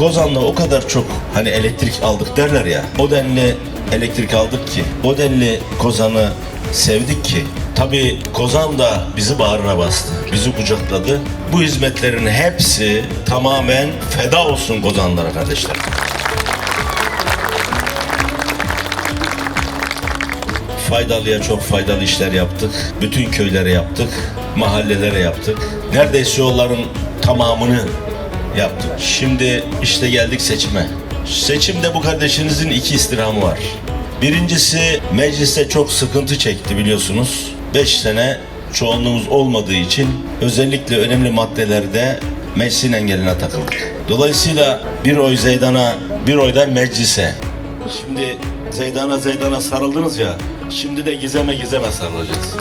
Kozan'da o kadar çok hani elektrik aldık derler ya. O denli elektrik aldık ki, o denli Kozan'ı sevdik ki. Tabii Kozan da bizi bağrına bastı, bizi kucakladı. Bu hizmetlerin hepsi tamamen feda olsun Kozanlara kardeşler. Faydalıya çok faydalı işler yaptık. Bütün köylere yaptık, mahallelere yaptık. Neredeyse yolların tamamını yaptık. Şimdi işte geldik seçime. Seçimde bu kardeşinizin iki istirhamı var. Birincisi mecliste çok sıkıntı çekti biliyorsunuz. Beş sene çoğunluğumuz olmadığı için özellikle önemli maddelerde meclisin engeline takıldık. Dolayısıyla bir oy Zeydan'a, bir oy da meclise. Şimdi Zeydan'a Zeydan'a sarıldınız ya, şimdi de gizeme gizeme sarılacağız.